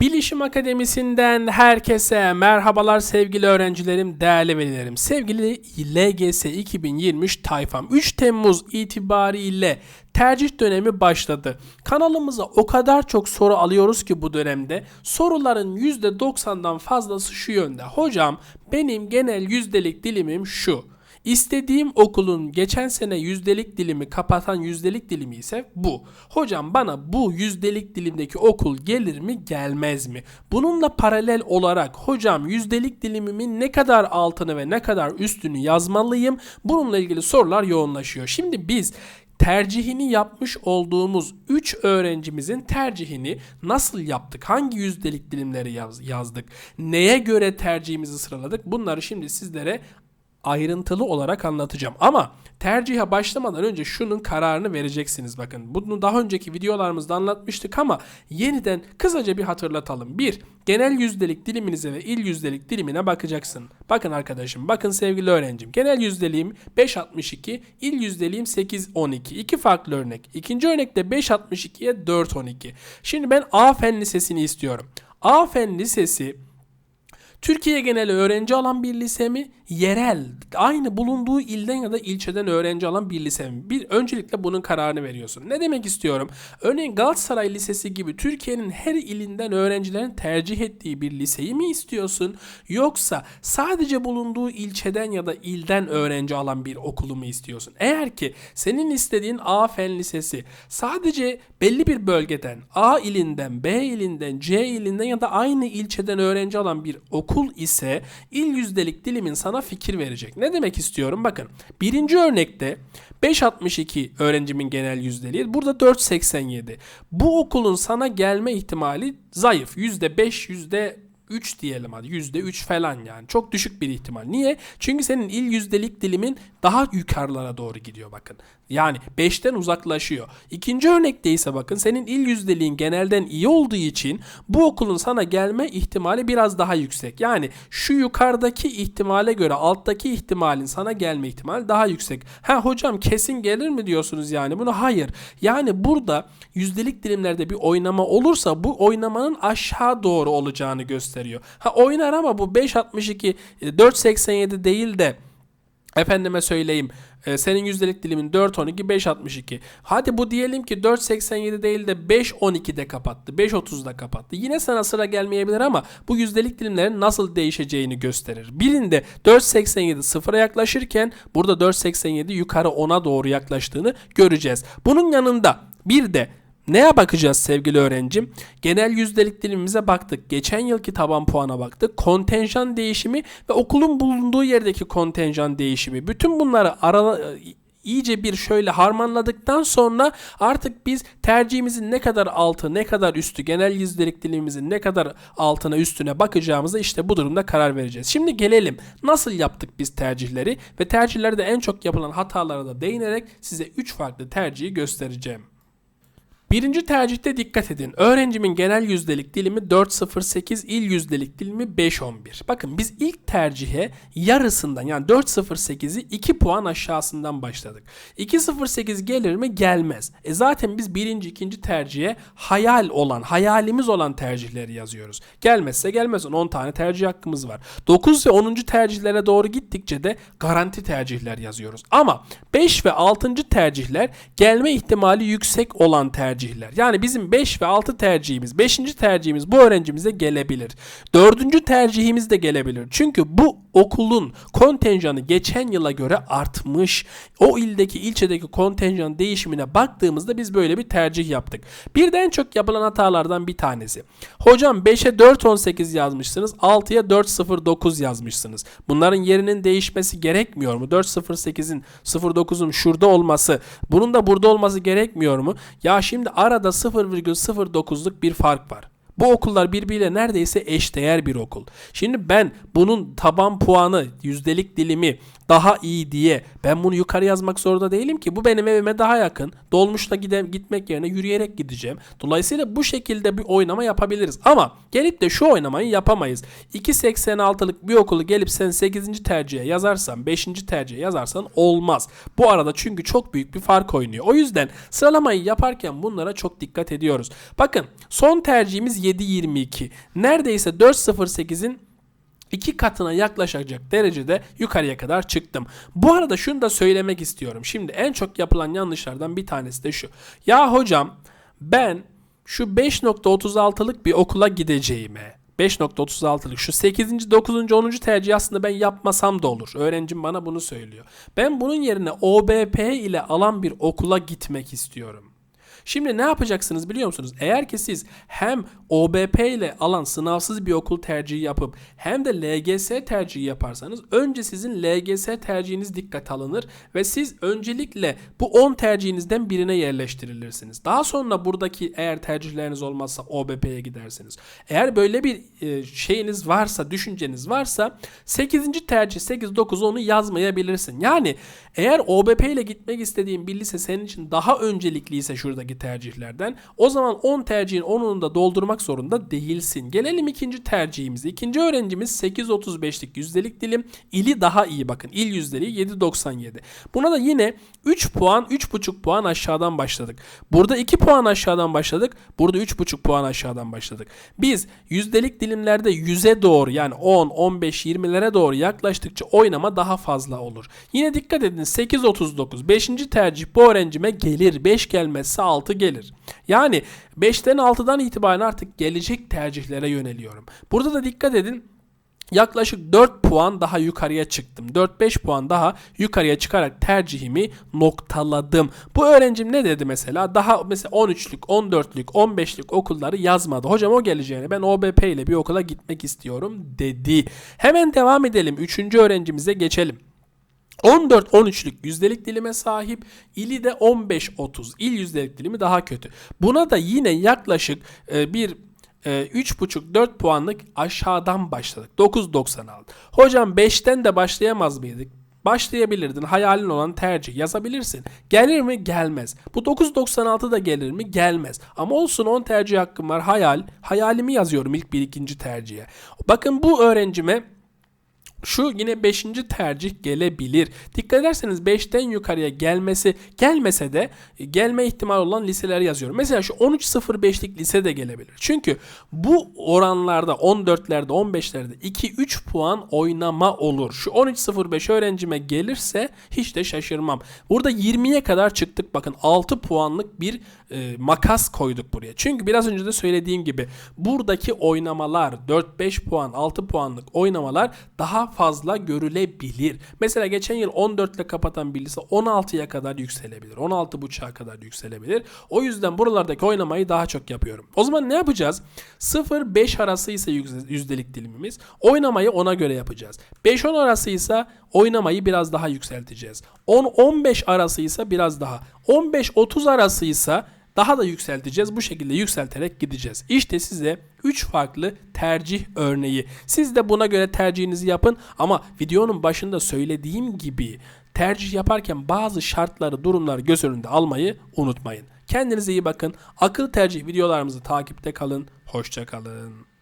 Bilişim Akademisi'nden herkese merhabalar sevgili öğrencilerim, değerli velilerim. Sevgili LGS 2023 tayfam 3 Temmuz itibariyle tercih dönemi başladı. Kanalımıza o kadar çok soru alıyoruz ki bu dönemde soruların %90'dan fazlası şu yönde. Hocam benim genel yüzdelik dilimim şu. İstediğim okulun geçen sene yüzdelik dilimi kapatan yüzdelik dilimi ise bu. Hocam bana bu yüzdelik dilimdeki okul gelir mi gelmez mi? Bununla paralel olarak hocam yüzdelik dilimimin ne kadar altını ve ne kadar üstünü yazmalıyım? Bununla ilgili sorular yoğunlaşıyor. Şimdi biz tercihini yapmış olduğumuz 3 öğrencimizin tercihini nasıl yaptık? Hangi yüzdelik dilimleri yaz- yazdık? Neye göre tercihimizi sıraladık? Bunları şimdi sizlere ayrıntılı olarak anlatacağım. Ama tercihe başlamadan önce şunun kararını vereceksiniz bakın. Bunu daha önceki videolarımızda anlatmıştık ama yeniden kısaca bir hatırlatalım. 1. Genel yüzdelik diliminize ve il yüzdelik dilimine bakacaksın. Bakın arkadaşım, bakın sevgili öğrencim. Genel yüzdeliğim 5.62, il yüzdeliğim 8.12. İki farklı örnek. İkinci örnekte 5.62'ye 4.12. Şimdi ben A Fen Lisesi'ni istiyorum. A Fen Lisesi Türkiye geneli öğrenci alan bir lise mi? Yerel, aynı bulunduğu ilden ya da ilçeden öğrenci alan bir lise mi? Bir, öncelikle bunun kararını veriyorsun. Ne demek istiyorum? Örneğin Galatasaray Lisesi gibi Türkiye'nin her ilinden öğrencilerin tercih ettiği bir liseyi mi istiyorsun? Yoksa sadece bulunduğu ilçeden ya da ilden öğrenci alan bir okulu mu istiyorsun? Eğer ki senin istediğin A Fen Lisesi sadece belli bir bölgeden, A ilinden, B ilinden, C ilinden ya da aynı ilçeden öğrenci alan bir okul ise il yüzdelik dilimin sana fikir verecek. Ne demek istiyorum? Bakın birinci örnekte 5.62 öğrencimin genel yüzdeliği. Burada 4.87. Bu okulun sana gelme ihtimali zayıf. %5, yüzde 3 diyelim hadi %3 falan yani çok düşük bir ihtimal. Niye? Çünkü senin il yüzdelik dilimin daha yukarılara doğru gidiyor bakın. Yani 5'ten uzaklaşıyor. İkinci örnekte ise bakın senin il yüzdeliğin genelden iyi olduğu için bu okulun sana gelme ihtimali biraz daha yüksek. Yani şu yukarıdaki ihtimale göre alttaki ihtimalin sana gelme ihtimali daha yüksek. Ha hocam kesin gelir mi diyorsunuz yani bunu? Hayır. Yani burada yüzdelik dilimlerde bir oynama olursa bu oynamanın aşağı doğru olacağını gösteriyor. Ha oynar ama bu 5.62 4.87 değil de Efendime söyleyeyim e, senin yüzdelik dilimin 4.12 5.62. Hadi bu diyelim ki 4.87 değil de 5.12'de kapattı. 5.30'da kapattı. Yine sana sıra gelmeyebilir ama bu yüzdelik dilimlerin nasıl değişeceğini gösterir. Birinde 4.87 sıfıra yaklaşırken burada 4.87 yukarı 10'a doğru yaklaştığını göreceğiz. Bunun yanında bir de Neye bakacağız sevgili öğrencim? Genel yüzdelik dilimimize baktık. Geçen yılki taban puana baktık. Kontenjan değişimi ve okulun bulunduğu yerdeki kontenjan değişimi. Bütün bunları ara, iyice bir şöyle harmanladıktan sonra artık biz tercihimizin ne kadar altı ne kadar üstü genel yüzdelik dilimimizin ne kadar altına üstüne bakacağımıza işte bu durumda karar vereceğiz. Şimdi gelelim nasıl yaptık biz tercihleri ve tercihlerde en çok yapılan hatalara da değinerek size 3 farklı tercihi göstereceğim. Birinci tercihte dikkat edin. Öğrencimin genel yüzdelik dilimi 4.08, il yüzdelik dilimi 5.11. Bakın biz ilk tercihe yarısından yani 4.08'i 2 puan aşağısından başladık. 2.08 gelir mi? Gelmez. E zaten biz birinci, ikinci tercihe hayal olan, hayalimiz olan tercihleri yazıyoruz. Gelmezse gelmez. 10 tane tercih hakkımız var. 9 ve 10. tercihlere doğru gittikçe de garanti tercihler yazıyoruz. Ama 5 ve 6. tercihler gelme ihtimali yüksek olan tercihler tercihler. Yani bizim 5 ve 6 tercihimiz, 5. tercihimiz bu öğrencimize gelebilir. 4. tercihimiz de gelebilir. Çünkü bu okulun kontenjanı geçen yıla göre artmış. O ildeki, ilçedeki kontenjan değişimine baktığımızda biz böyle bir tercih yaptık. Birden çok yapılan hatalardan bir tanesi. Hocam 5'e 4.18 yazmışsınız, 6'ya 4.09 yazmışsınız. Bunların yerinin değişmesi gerekmiyor mu? 4.08'in 09'un şurada olması, bunun da burada olması gerekmiyor mu? Ya şimdi arada 0,09'luk bir fark var. Bu okullar birbiriyle neredeyse eşdeğer bir okul. Şimdi ben bunun taban puanı, yüzdelik dilimi daha iyi diye ben bunu yukarı yazmak zorunda değilim ki. Bu benim evime daha yakın. Dolmuşla gide, gitmek yerine yürüyerek gideceğim. Dolayısıyla bu şekilde bir oynama yapabiliriz. Ama gelip de şu oynamayı yapamayız. 2.86'lık bir okulu gelip sen 8. tercihe yazarsan, 5. tercihe yazarsan olmaz. Bu arada çünkü çok büyük bir fark oynuyor. O yüzden sıralamayı yaparken bunlara çok dikkat ediyoruz. Bakın son tercihimiz 7.22. Neredeyse 4.08'in iki katına yaklaşacak derecede yukarıya kadar çıktım. Bu arada şunu da söylemek istiyorum. Şimdi en çok yapılan yanlışlardan bir tanesi de şu. Ya hocam ben şu 5.36'lık bir okula gideceğime 5.36'lık şu 8. 9. 10. tercih aslında ben yapmasam da olur. Öğrencim bana bunu söylüyor. Ben bunun yerine OBP ile alan bir okula gitmek istiyorum. Şimdi ne yapacaksınız biliyor musunuz? Eğer ki siz hem OBP ile alan sınavsız bir okul tercihi yapıp hem de LGS tercihi yaparsanız önce sizin LGS tercihiniz dikkat alınır ve siz öncelikle bu 10 tercihinizden birine yerleştirilirsiniz. Daha sonra buradaki eğer tercihleriniz olmazsa OBP'ye gidersiniz. Eğer böyle bir e, şeyiniz varsa, düşünceniz varsa 8. tercih 8 9 10'u yazmayabilirsin. Yani eğer OBP ile gitmek istediğin bir lise senin için daha öncelikliyse şuradaki tercihlerden o zaman 10 tercihin 10'unu da doldurmak zorunda değilsin. Gelelim ikinci tercihimize. İkinci öğrencimiz 8.35'lik yüzdelik dilim. İli daha iyi bakın. İl yüzdeliği 7.97. Buna da yine 3 puan 3.5 puan aşağıdan başladık. Burada 2 puan aşağıdan başladık. Burada 3.5 puan aşağıdan başladık. Biz yüzdelik dilimlerde 100'e doğru yani 10, 15, 20'lere doğru yaklaştıkça oynama daha fazla olur. Yine dikkat edin 8.39 5. tercih bu öğrencime gelir. 5 gelmezse 6 gelir. Yani 5'ten 6'dan itibaren artık gelecek tercihlere yöneliyorum. Burada da dikkat edin yaklaşık 4 puan daha yukarıya çıktım. 4-5 puan daha yukarıya çıkarak tercihimi noktaladım. Bu öğrencim ne dedi mesela? Daha mesela 13'lük, 14'lük, 15'lik okulları yazmadı. Hocam o geleceğine ben OBP ile bir okula gitmek istiyorum dedi. Hemen devam edelim. Üçüncü öğrencimize geçelim. 14-13'lük yüzdelik dilime sahip. ili de 15-30. İl yüzdelik dilimi daha kötü. Buna da yine yaklaşık e, bir e, 3,5-4 puanlık aşağıdan başladık. 9.96. Hocam 5'ten de başlayamaz mıydık? Başlayabilirdin. Hayalin olan tercih yazabilirsin. Gelir mi? Gelmez. Bu 9.96 da gelir mi? Gelmez. Ama olsun 10 tercih hakkım var. Hayal. Hayalimi yazıyorum ilk bir ikinci tercihe. Bakın bu öğrencime şu yine 5. tercih gelebilir. Dikkat ederseniz 5'ten yukarıya gelmesi gelmese de gelme ihtimali olan liseler yazıyorum. Mesela şu 13.05'lik lise de gelebilir. Çünkü bu oranlarda 14'lerde 15'lerde 2-3 puan oynama olur. Şu 13.05 öğrencime gelirse hiç de şaşırmam. Burada 20'ye kadar çıktık. Bakın 6 puanlık bir e, makas koyduk buraya. Çünkü biraz önce de söylediğim gibi buradaki oynamalar 4-5 puan 6 puanlık oynamalar daha fazla görülebilir. Mesela geçen yıl 14 ile kapatan bir lise 16'ya kadar yükselebilir. 16.5'a kadar yükselebilir. O yüzden buralardaki oynamayı daha çok yapıyorum. O zaman ne yapacağız? 0-5 arası ise yüzdelik dilimimiz. Oynamayı ona göre yapacağız. 5-10 arası ise oynamayı biraz daha yükselteceğiz. 10-15 arası ise biraz daha. 15-30 arası ise daha da yükselteceğiz. Bu şekilde yükselterek gideceğiz. İşte size 3 farklı tercih örneği. Siz de buna göre tercihinizi yapın ama videonun başında söylediğim gibi tercih yaparken bazı şartları, durumları göz önünde almayı unutmayın. Kendinize iyi bakın. Akıl tercih videolarımızı takipte kalın. Hoşça kalın.